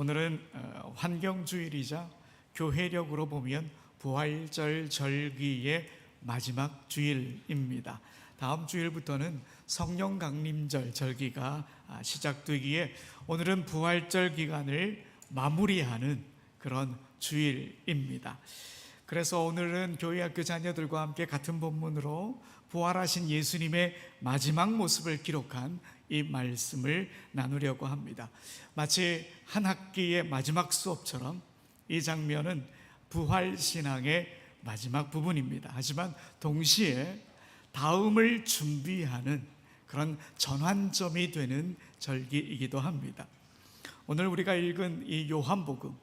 오늘은 어, 환경주일이자 교회력으로 보면 부활절 절기의 마지막 주일입니다. 다음 주일부터는 성령 강림절 절기가 아, 시작되기에 오늘은 부활절 기간을 마무리하는 그런 주일입니다. 그래서 오늘은 교회학교 자녀들과 함께 같은 본문으로 부활하신 예수님의 마지막 모습을 기록한 이 말씀을 나누려고 합니다. 마치 한 학기의 마지막 수업처럼 이 장면은 부활 신앙의 마지막 부분입니다. 하지만 동시에 다음을 준비하는 그런 전환점이 되는 절기이기도 합니다. 오늘 우리가 읽은 이 요한복음,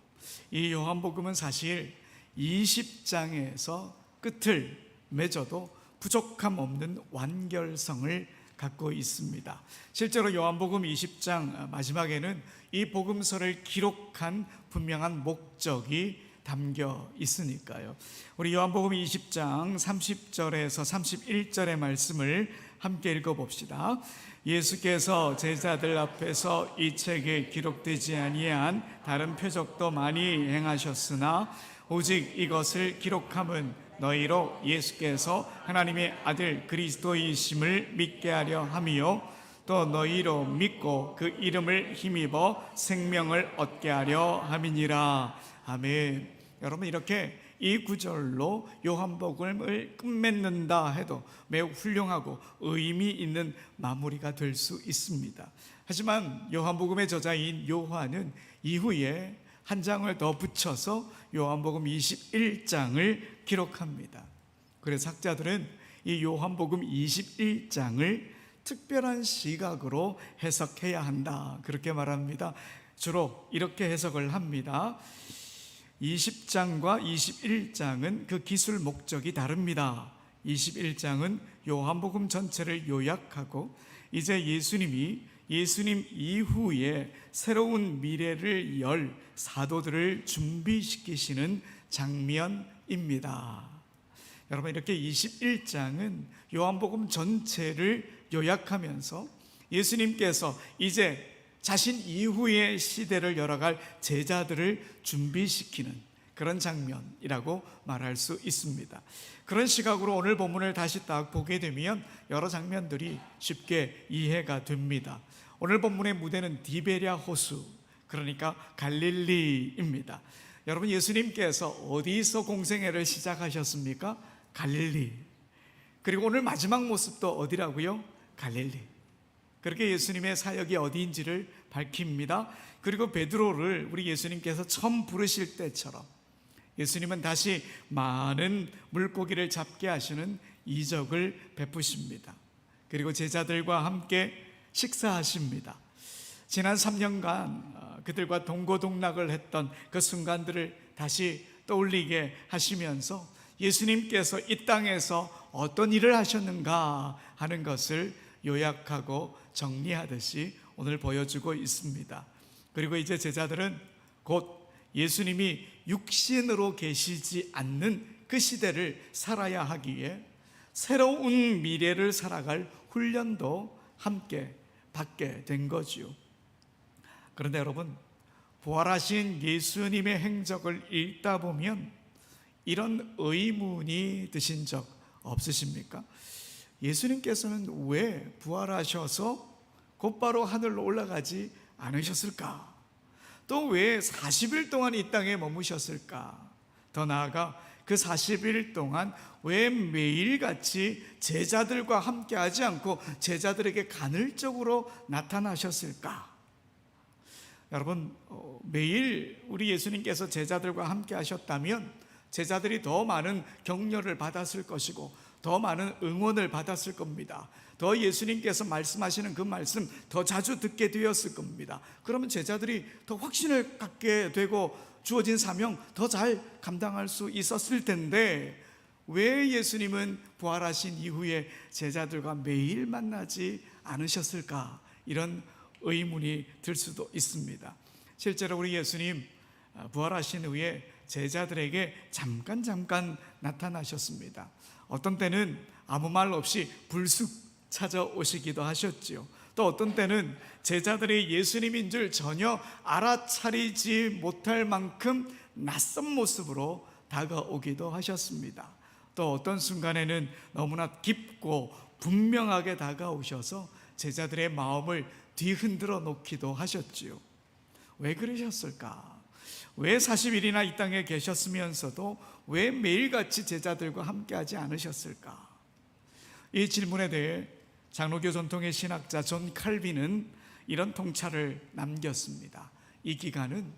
이 요한복음은 사실 20장에서 끝을 맺어도 부족함 없는 완결성을 갖고 있습니다. 실제로 요한복음 20장 마지막에는 이 복음서를 기록한 분명한 목적이 담겨 있으니까요. 우리 요한복음 20장 30절에서 31절의 말씀을 함께 읽어봅시다. 예수께서 제자들 앞에서 이 책에 기록되지 아니한 다른 표적도 많이 행하셨으나 오직 이것을 기록함은 너희로 예수께서 하나님의 아들 그리스도이심을 믿게 하려 함이요 또 너희로 믿고 그 이름을 힘입어 생명을 얻게 하려 함이니라 아멘. 여러분 이렇게 이 구절로 요한복음을 끝맺는다 해도 매우 훌륭하고 의미 있는 마무리가 될 수 있습니다. 하지만 요한복음의 저자인 요한은 이후에 한 장을 더 붙여서 요한복음 21장을 기록합니다. 그래서 학자들은 이 요한복음 21장을 특별한 시각으로 해석해야 한다. 그렇게 말합니다. 주로 이렇게 해석을 합니다. 20장과 21장은 그 기술 목적이 다릅니다. 21장은 요한복음 전체를 요약하고 이제 예수님이 예수님 이후에 새로운 미래를 열 사도들을 준비시키시는 장면 입니다. 여러분 이렇게 21장은 요한복음 전체를 요약하면서 예수님께서 이제 자신 이후의 시대를 열어갈 제자들을 준비시키는 그런 장면이라고 말할 수 있습니다. 그런 시각으로 오늘 본문을 다시 딱 보게 되면 여러 장면들이 쉽게 이해가 됩니다. 오늘 본문의 무대는 디베랴 호수, 그러니까 갈릴리입니다. 여러분 예수님께서 어디서 공생애를 시작하셨습니까? 갈릴리. 그리고 오늘 마지막 모습도 어디라고요? 갈릴리. 그렇게 예수님의 사역이 어디인지를 밝힙니다. 그리고 베드로를 우리 예수님께서 처음 부르실 때처럼 예수님은 다시 많은 물고기를 잡게 하시는 이적을 베푸십니다. 그리고 제자들과 함께 식사하십니다. 지난 3년간 어, 그들과 동고동락을 했던 그 순간들을 다시 떠올리게 하시면서 예수님께서 이 땅에서 어떤 일을 하셨는가 하는 것을 요약하고 정리하듯이 오늘 보여주고 있습니다. 그리고 이제 제자들은 곧 예수님이 육신으로 계시지 않는 그 시대를 살아야 하기에 새로운 미래를 살아갈 훈련도 함께 받게 된 거지요. 그런데 여러분, 부활하신 예수님의 행적을 읽다 보면 이런 의문이 드신 적 없으십니까? 예수님께서는 왜 부활하셔서 곧바로 하늘로 올라가지 않으셨을까? 또 왜 40일 동안 이 땅에 머무셨을까? 더 나아가 그 40일 동안 왜 매일같이 제자들과 함께 하지 않고 제자들에게 간헐적으로 나타나셨을까? 여러분, 어, 매일 우리 예수님께서 제자들과 함께 하셨다면 제자들이 더 많은 격려를 받았을 것이고 더 많은 응원을 받았을 겁니다. 더 예수님께서 말씀하시는 그 말씀 더 자주 듣게 되었을 겁니다. 그러면 제자들이 더 확신을 갖게 되고 주어진 사명 더 잘 감당할 수 있었을 텐데 왜 예수님은 부활하신 이후에 제자들과 매일 만나지 않으셨을까? 이런 의문이 들 수도 있습니다. 실제로 우리 예수님 부활하신 후에 제자들에게 잠깐 잠깐 나타나셨습니다. 어떤 때는 아무 말 없이 불쑥 찾아오시기도 하셨지요. 또 어떤 때는 제자들이 예수님인 줄 전혀 알아차리지 못할 만큼 낯선 모습으로 다가오기도 하셨습니다. 또 어떤 순간에는 너무나 깊고 분명하게 다가오셔서 제자들의 마음을 뒤흔들어 놓기도 하셨지요. 왜 그러셨을까? 왜 40일이나 이 땅에 계셨으면서도 왜 매일같이 제자들과 함께하지 않으셨을까? 이 질문에 대해 장로교 전통의 신학자 존 칼빈은 이런 통찰을 남겼습니다. 이 기간은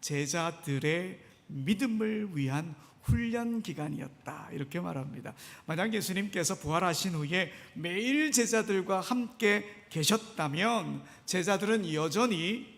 제자들의 믿음을 위한 훈련 기간이었다. 이렇게 말합니다. 만약 예수님께서 부활하신 후에 매일 제자들과 함께 계셨다면 제자들은 여전히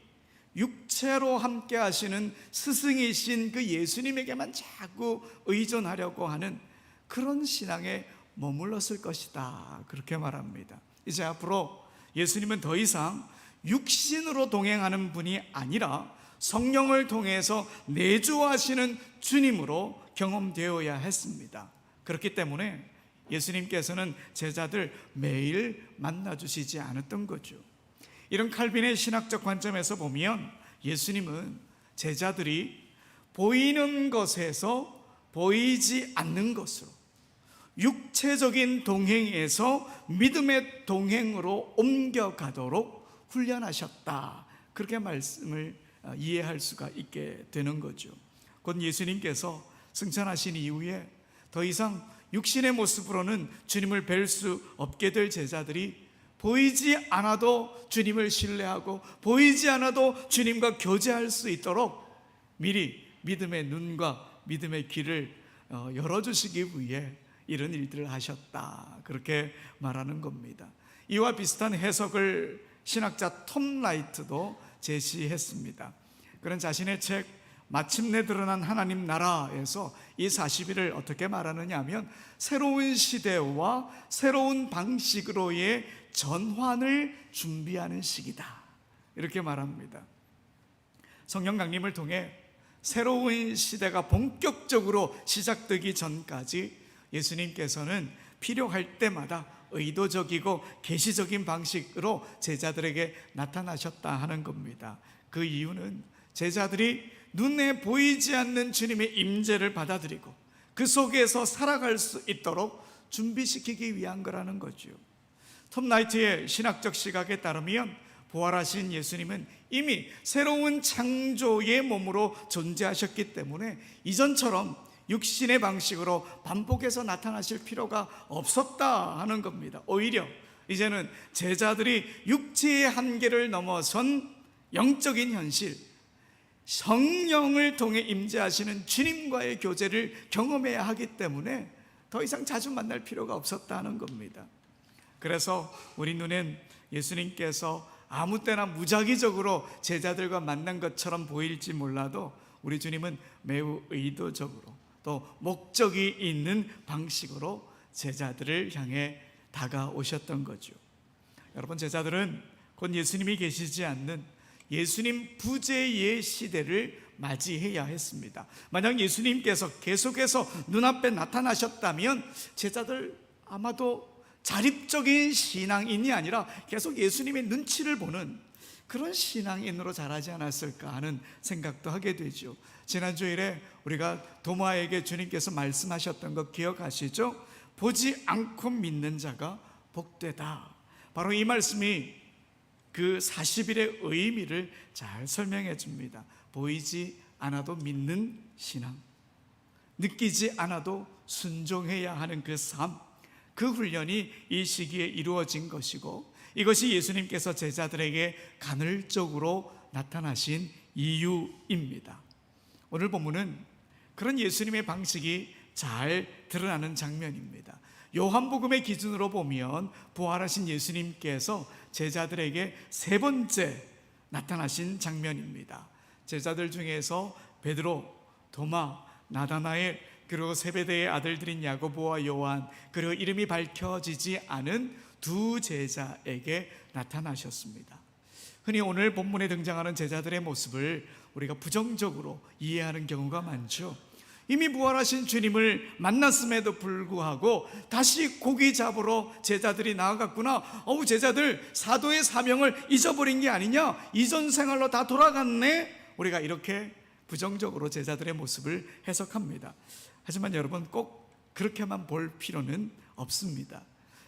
육체로 함께 하시는 스승이신 그 예수님에게만 자꾸 의존하려고 하는 그런 신앙에 머물렀을 것이다. 그렇게 말합니다. 이제 앞으로 예수님은 더 이상 육신으로 동행하는 분이 아니라 성령을 통해서 내주하시는 주님으로 경험되어야 했습니다. 그렇기 때문에 예수님께서는 제자들 매일 만나 주시지 않았던 거죠. 이런 칼빈의 신학적 관점에서 보면 예수님은 제자들이 보이는 것에서 보이지 않는 것으로 육체적인 동행에서 믿음의 동행으로 옮겨가도록 훈련하셨다. 그렇게 말씀을 어, 이해할 수가 있게 되는 거죠. 곧 예수님께서 승천하신 이후에 더 이상 육신의 모습으로는 주님을 뵐 수 없게 될 제자들이 보이지 않아도 주님을 신뢰하고 보이지 않아도 주님과 교제할 수 있도록 미리 믿음의 눈과 믿음의 귀를 어, 열어주시기 위해 이런 일들을 하셨다. 그렇게 말하는 겁니다. 이와 비슷한 해석을 신학자 톰 라이트도 제시했습니다. 그런 자신의 책 마침내 드러난 하나님 나라에서 이 40일을 어떻게 말하느냐 하면 새로운 시대와 새로운 방식으로의 전환을 준비하는 시기다. 이렇게 말합니다. 성령 강림을 통해 새로운 시대가 본격적으로 시작되기 전까지 예수님께서는 필요할 때마다 의도적이고 계시적인 방식으로 제자들에게 나타나셨다 하는 겁니다. 그 이유는 제자들이 눈에 보이지 않는 주님의 임재를 받아들이고 그 속에서 살아갈 수 있도록 준비시키기 위한 거라는 거죠. 톰 나이트의 신학적 시각에 따르면 부활하신 예수님은 이미 새로운 창조의 몸으로 존재하셨기 때문에 이전처럼 육신의 방식으로 반복해서 나타나실 필요가 없었다 하는 겁니다. 오히려 이제는 제자들이 육체의 한계를 넘어선 영적인 현실, 성령을 통해 임재하시는 주님과의 교제를 경험해야 하기 때문에 더 이상 자주 만날 필요가 없었다는 겁니다. 그래서 우리 눈엔 예수님께서 아무 때나 무작위적으로 제자들과 만난 것처럼 보일지 몰라도 우리 주님은 매우 의도적으로 또 목적이 있는 방식으로 제자들을 향해 다가오셨던 거죠. 여러분 제자들은 곧 예수님이 계시지 않는 예수님 부재의 시대를 맞이해야 했습니다. 만약 예수님께서 계속해서 눈앞에 나타나셨다면 제자들 아마도 자립적인 신앙인이 아니라 계속 예수님의 눈치를 보는 그런 신앙인으로 자라지 않았을까 하는 생각도 하게 되죠. 지난 주일에 우리가 도마에게 주님께서 말씀하셨던 거 기억하시죠? 보지 않고 믿는 자가 복되다. 바로 이 말씀이 그 40일의 의미를 잘 설명해 줍니다. 보이지 않아도 믿는 신앙. 느끼지 않아도 순종해야 하는 그 삶. 그 훈련이 이 시기에 이루어진 것이고 이것이 예수님께서 제자들에게 간헐적으로 나타나신 이유입니다. 오늘 본문은 그런 예수님의 방식이 잘 드러나는 장면입니다. 요한복음의 기준으로 보면 부활하신 예수님께서 제자들에게 세 번째 나타나신 장면입니다. 제자들 중에서 베드로, 도마, 나다나엘 그리고 세베대의 아들들인 야고보와 요한 그리고 이름이 밝혀지지 않은 두 제자에게 나타나셨습니다. 흔히 오늘 본문에 등장하는 제자들의 모습을 우리가 부정적으로 이해하는 경우가 많죠. 이미 부활하신 주님을 만났음에도 불구하고 다시 고기 잡으러 제자들이 나아갔구나. 어우, 제자들 사도의 사명을 잊어버린 게 아니냐? 이전 생활로 다 돌아갔네? 우리가 이렇게 부정적으로 제자들의 모습을 해석합니다. 하지만 여러분 꼭 그렇게만 볼 필요는 없습니다.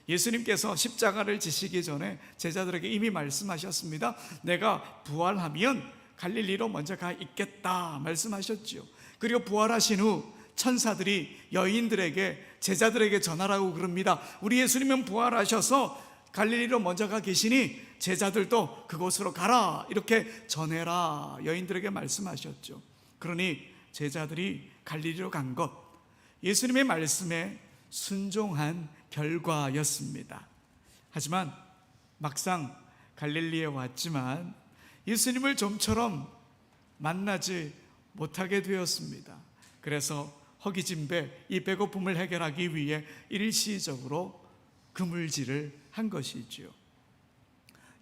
예수님께서 십자가를 지시기 전에 제자들에게 이미 말씀하셨습니다. 내가 부활하면 갈릴리로 먼저 가 있겠다 말씀하셨죠. 그리고 부활하신 후 천사들이 여인들에게 제자들에게 전하라고 그럽니다. 우리 예수님은 부활하셔서 갈릴리로 먼저 가 계시니 제자들도 그곳으로 가라 이렇게 전해라 여인들에게 말씀하셨죠. 그러니 제자들이 갈릴리로 간 것 예수님의 말씀에 순종한 결과였습니다. 하지만 막상 갈릴리에 왔지만 예수님을 좀처럼 만나지 못하게 되었습니다. 그래서 허기진배 이 배고픔을 해결하기 위해 일시적으로 그물질을 한 것이지요.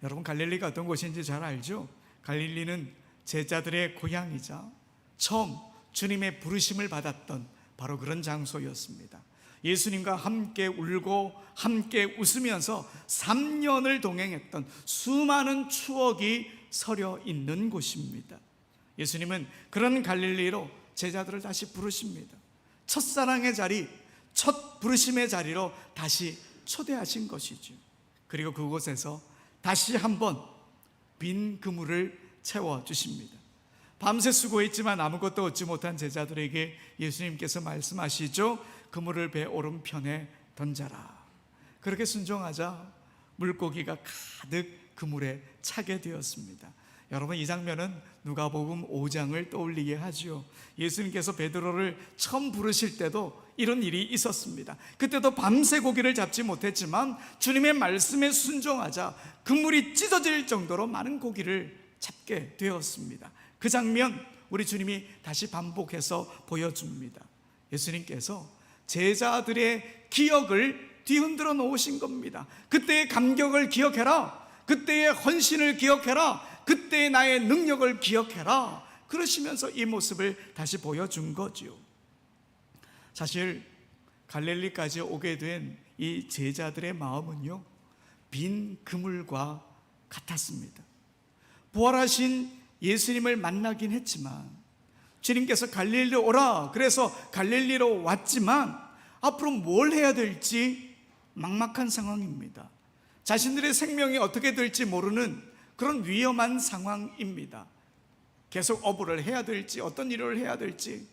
여러분 갈릴리가 어떤 곳인지 잘 알죠? 갈릴리는 제자들의 고향이자 처음 주님의 부르심을 받았던 바로 그런 장소였습니다. 예수님과 함께 울고 함께 웃으면서 3년을 동행했던 수많은 추억이 서려 있는 곳입니다. 예수님은 그런 갈릴리로 제자들을 다시 부르십니다. 첫사랑의 자리, 첫 부르심의 자리로 다시 초대하신 것이죠. 그리고 그곳에서 다시 한번 빈 그물을 채워 주십니다. 밤새 수고했지만 아무것도 얻지 못한 제자들에게 예수님께서 말씀하시죠. 그물을 배 오른편에 던져라. 그렇게 순종하자 물고기가 가득 그물에 차게 되었습니다. 여러분 이 장면은 누가복음 5장을 떠올리게 하죠. 예수님께서 베드로를 처음 부르실 때도 이런 일이 있었습니다. 그때도 밤새 고기를 잡지 못했지만 주님의 말씀에 순종하자 그물이 찢어질 정도로 많은 고기를 잡게 되었습니다. 그 장면 우리 주님이 다시 반복해서 보여줍니다. 예수님께서 제자들의 기억을 뒤흔들어 놓으신 겁니다. 그때의 감격을 기억해라. 그때의 헌신을 기억해라. 그때의 나의 능력을 기억해라. 그러시면서 이 모습을 다시 보여준 거죠. 사실 갈릴리까지 오게 된 이 제자들의 마음은요, 빈 그물과 같았습니다. 부활하신 예수님을 만나긴 했지만, 주님께서 갈릴리로 오라. 그래서 갈릴리로 왔지만, 앞으로 뭘 해야 될지 막막한 상황입니다. 자신들의 생명이 어떻게 될지 모르는 그런 위험한 상황입니다. 계속 어부를 해야 될지 어떤 일을 해야 될지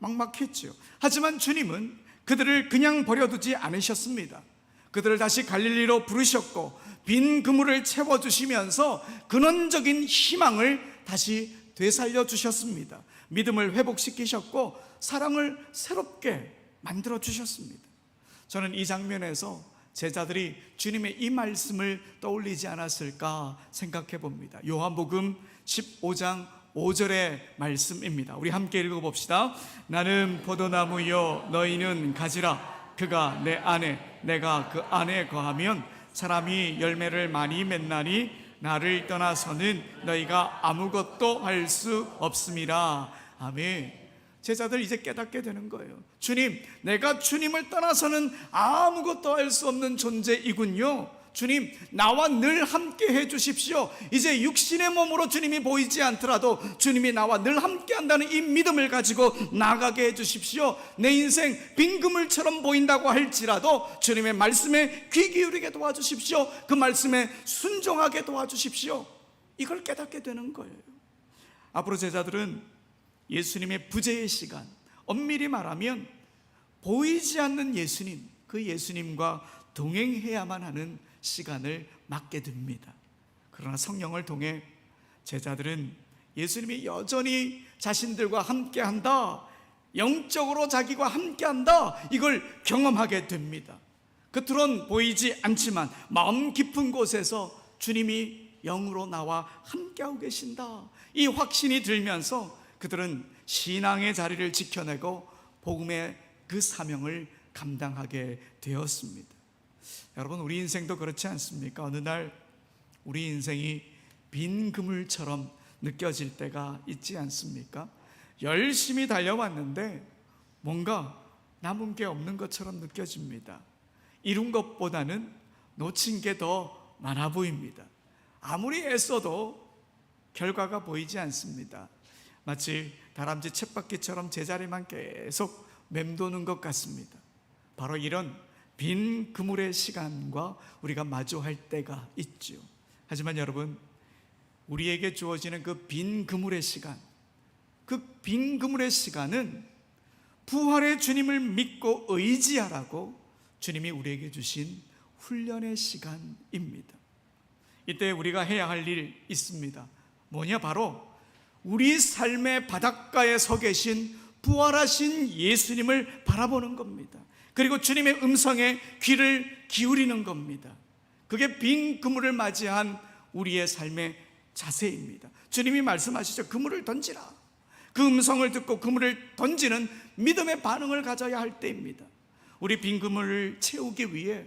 막막했죠. 하지만 주님은 그들을 그냥 버려두지 않으셨습니다. 그들을 다시 갈릴리로 부르셨고 빈 그물을 채워 주시면서 근원적인 희망을 다시 되살려 주셨습니다. 믿음을 회복시키셨고 사랑을 새롭게 만들어 주셨습니다. 저는 이 장면에서 제자들이 주님의 이 말씀을 떠올리지 않았을까 생각해 봅니다. 요한복음 15장 5절의 말씀입니다. 우리 함께 읽어 봅시다. 나는 포도나무요, 너희는 가지라. 그가 내 안에, 내가 그 안에 거하면 사람이 열매를 많이 맺나니 나를 떠나서는 너희가 아무것도 할 수 없음이라. 아멘. 제자들 이제 깨닫게 되는 거예요. 주님, 내가 주님을 떠나서는 아무것도 할 수 없는 존재이군요. 주님, 나와 늘 함께 해 주십시오. 이제 육신의 몸으로 주님이 보이지 않더라도 주님이 나와 늘 함께 한다는 이 믿음을 가지고 나가게 해 주십시오. 내 인생 빈 그물처럼 보인다고 할지라도 주님의 말씀에 귀 기울이게 도와주십시오. 그 말씀에 순종하게 도와주십시오. 이걸 깨닫게 되는 거예요. 앞으로 제자들은 예수님의 부재의 시간, 엄밀히 말하면 보이지 않는 예수님, 그 예수님과 동행해야만 하는 시간을 맞게 됩니다. 그러나 성령을 통해 제자들은 예수님이 여전히 자신들과 함께 한다. 영적으로 자기와 함께 한다. 이걸 경험하게 됩니다. 겉으론 보이지 않지만 마음 깊은 곳에서 주님이 영으로 나와 함께하고 계신다. 이 확신이 들면서 그들은 신앙의 자리를 지켜내고 복음의 그 사명을 감당하게 되었습니다. 여러분, 우리 인생도 그렇지 않습니까? 어느 날 우리 인생이 빈 그물처럼 느껴질 때가 있지 않습니까? 열심히 달려왔는데 뭔가 남은 게 없는 것처럼 느껴집니다. 이룬 것보다는 놓친 게 더 많아 보입니다. 아무리 애써도 결과가 보이지 않습니다. 마치 다람쥐 쳇바퀴처럼 제자리만 계속 맴도는 것 같습니다. 바로 이런 빈 그물의 시간과 우리가 마주할 때가 있죠. 하지만 여러분, 우리에게 주어지는 그 빈 그물의 시간, 그 빈 그물의 시간은 부활의 주님을 믿고 의지하라고 주님이 우리에게 주신 훈련의 시간입니다. 이때 우리가 해야 할 일 있습니다. 뭐냐? 바로 우리 삶의 바닷가에 서 계신 부활하신 예수님을 바라보는 겁니다. 그리고 주님의 음성에 귀를 기울이는 겁니다. 그게 빈 그물을 맞이한 우리의 삶의 자세입니다. 주님이 말씀하시죠. 그물을 던지라. 그 음성을 듣고 그물을 던지는 믿음의 반응을 가져야 할 때입니다. 우리 빈 그물을 채우기 위해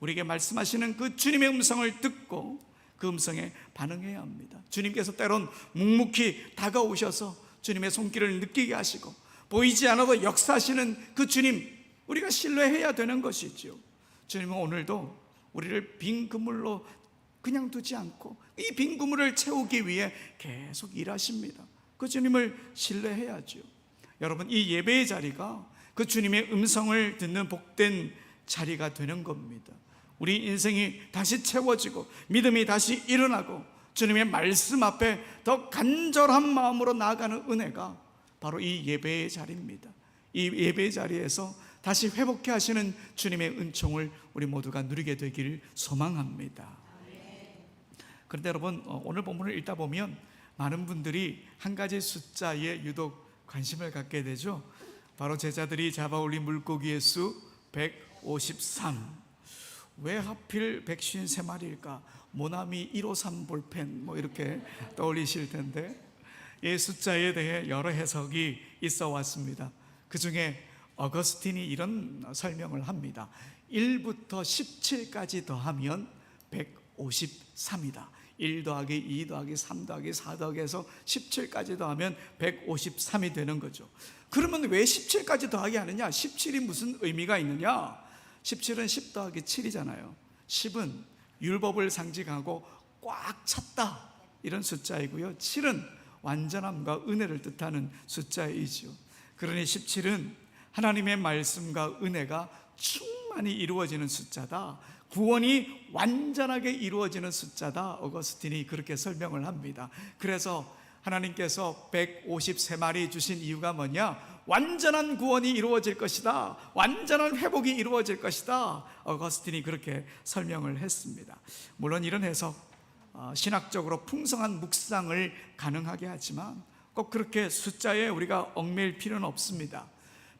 우리에게 말씀하시는 그 주님의 음성을 듣고 그 음성에 반응해야 합니다. 주님께서 때론 묵묵히 다가오셔서 주님의 손길을 느끼게 하시고 보이지 않아도 역사하시는 그 주님 우리가 신뢰해야 되는 것이죠. 주님은 오늘도 우리를 빈 그물로 그냥 두지 않고 이 빈 그물을 채우기 위해 계속 일하십니다. 그 주님을 신뢰해야죠. 여러분 이 예배의 자리가 그 주님의 음성을 듣는 복된 자리가 되는 겁니다. 우리 인생이 다시 채워지고 믿음이 다시 일어나고 주님의 말씀 앞에 더 간절한 마음으로 나아가는 은혜가 바로 이 예배의 자리입니다. 이 예배의 자리에서 다시 회복해 하시는 주님의 은총을 우리 모두가 누리게 되기를 소망합니다. 그런데 여러분 어, 오늘 본문을 읽다 보면 많은 분들이 한 가지 숫자에 유독 관심을 갖게 되죠. 바로 제자들이 잡아올린 물고기의 수 153. 왜 하필 153마리일까? 모나미 153 볼펜 뭐 이렇게 떠올리실 텐데 이 숫자에 대해 여러 해석이 있어 왔습니다. 그 중에 어거스틴이 이런 설명을 합니다. 1부터 17까지 더하면 153이다. 1 더하기 2 더하기 3 더하기 4 더하기 해서 17까지 더하면 153이 되는 거죠. 그러면 왜 17까지 더하기 하느냐? 17이 무슨 의미가 있느냐? 17은 10 더하기 7이잖아요. 10은 율법을 상징하고 꽉 찼다. 이런 숫자이고요. 7은 완전함과 은혜를 뜻하는 숫자이죠. 그러니 17은 하나님의 말씀과 은혜가 충만히 이루어지는 숫자다. 구원이 완전하게 이루어지는 숫자다. 어거스틴이 그렇게 설명을 합니다. 그래서 하나님께서 153마리 주신 이유가 뭐냐? 완전한 구원이 이루어질 것이다. 완전한 회복이 이루어질 것이다. 어거스틴이 그렇게 설명을 했습니다. 물론 이런 해석 어, 신학적으로 풍성한 묵상을 가능하게 하지만 꼭 그렇게 숫자에 우리가 얽매일 필요는 없습니다.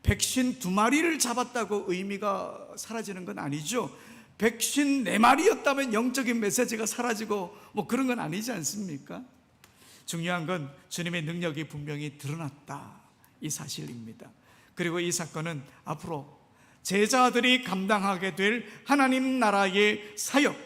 백신 두 마리를 잡았다고 의미가 사라지는 건 아니죠. 백신 네 마리였다면 영적인 메시지가 사라지고 뭐 그런 건 아니지 않습니까? 중요한 건 주님의 능력이 분명히 드러났다. 이 사실입니다. 그리고 이 사건은 앞으로 제자들이 감당하게 될 하나님 나라의 사역,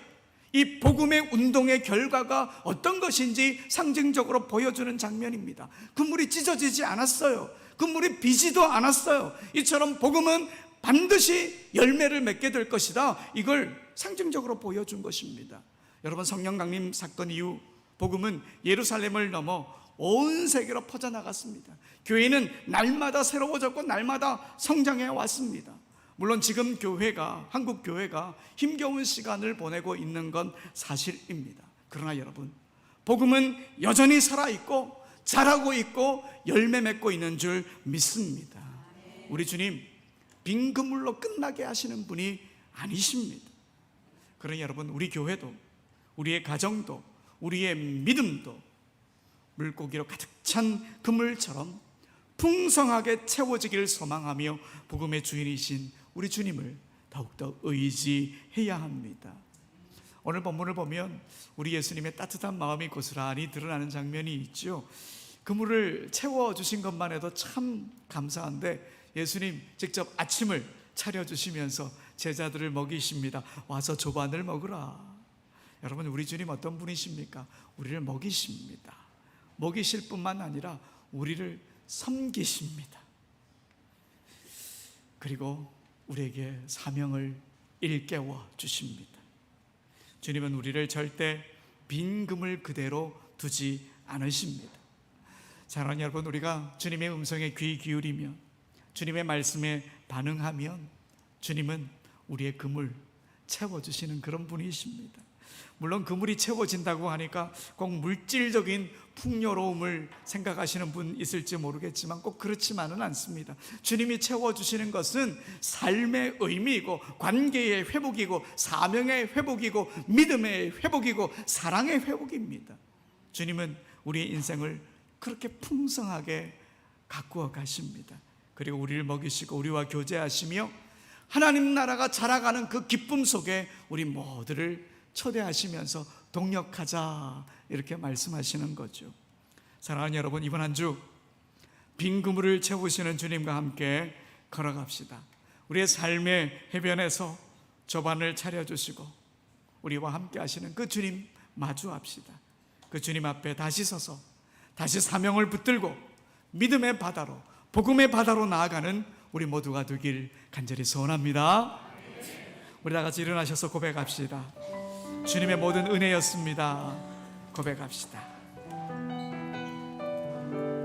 이 복음의 운동의 결과가 어떤 것인지 상징적으로 보여주는 장면입니다. 그물이 찢어지지 않았어요. 그 물이 비지도 않았어요. 이처럼 복음은 반드시 열매를 맺게 될 것이다. 이걸 상징적으로 보여준 것입니다. 여러분 성령 강림 사건 이후 복음은 예루살렘을 넘어 온 세계로 퍼져나갔습니다. 교회는 날마다 새로워졌고 날마다 성장해 왔습니다. 물론 지금 교회가 한국 교회가 힘겨운 시간을 보내고 있는 건 사실입니다. 그러나 여러분, 복음은 여전히 살아 있고 자라고 있고 열매 맺고 있는 줄 믿습니다. 우리 주님 빈 그물로 끝나게 하시는 분이 아니십니다. 그러니 여러분, 우리 교회도 우리의 가정도 우리의 믿음도 물고기로 가득 찬 그물처럼 풍성하게 채워지기를 소망하며 복음의 주인이신 우리 주님을 더욱더 의지해야 합니다. 오늘 본문을 보면 우리 예수님의 따뜻한 마음이 고스란히 드러나는 장면이 있죠. 그물을 채워주신 것만 해도 참 감사한데 예수님 직접 아침을 차려주시면서 제자들을 먹이십니다. 와서 조반을 먹으라. 여러분, 우리 주님 어떤 분이십니까? 우리를 먹이십니다. 먹이실 뿐만 아니라 우리를 섬기십니다. 그리고 우리에게 사명을 일깨워 주십니다. 주님은 우리를 절대 빈 금을 그대로 두지 않으십니다. 사랑하는 여러분, 우리가 주님의 음성에 귀 기울이며 주님의 말씀에 반응하면 주님은 우리의 금을 채워주시는 그런 분이십니다. 물론 그물이 채워진다고 하니까 꼭 물질적인 풍요로움을 생각하시는 분 있을지 모르겠지만 꼭 그렇지만은 않습니다. 주님이 채워주시는 것은 삶의 의미이고 관계의 회복이고 사명의 회복이고 믿음의 회복이고 사랑의 회복입니다. 주님은 우리의 인생을 그렇게 풍성하게 가꾸어 가십니다. 그리고 우리를 먹이시고 우리와 교제하시며 하나님 나라가 자라가는 그 기쁨 속에 우리 모두를 초대하시면서 동력하자 이렇게 말씀하시는 거죠. 사랑하는 여러분 이번 한 주 빈 그물을 채우시는 주님과 함께 걸어갑시다. 우리의 삶의 해변에서 조반을 차려주시고 우리와 함께 하시는 그 주님 마주합시다. 그 주님 앞에 다시 서서 다시 사명을 붙들고 믿음의 바다로 복음의 바다로 나아가는 우리 모두가 되길 간절히 소원합니다. 우리 다 같이 일어나셔서 고백합시다. 주님의 모든 은혜였습니다. 고백합시다.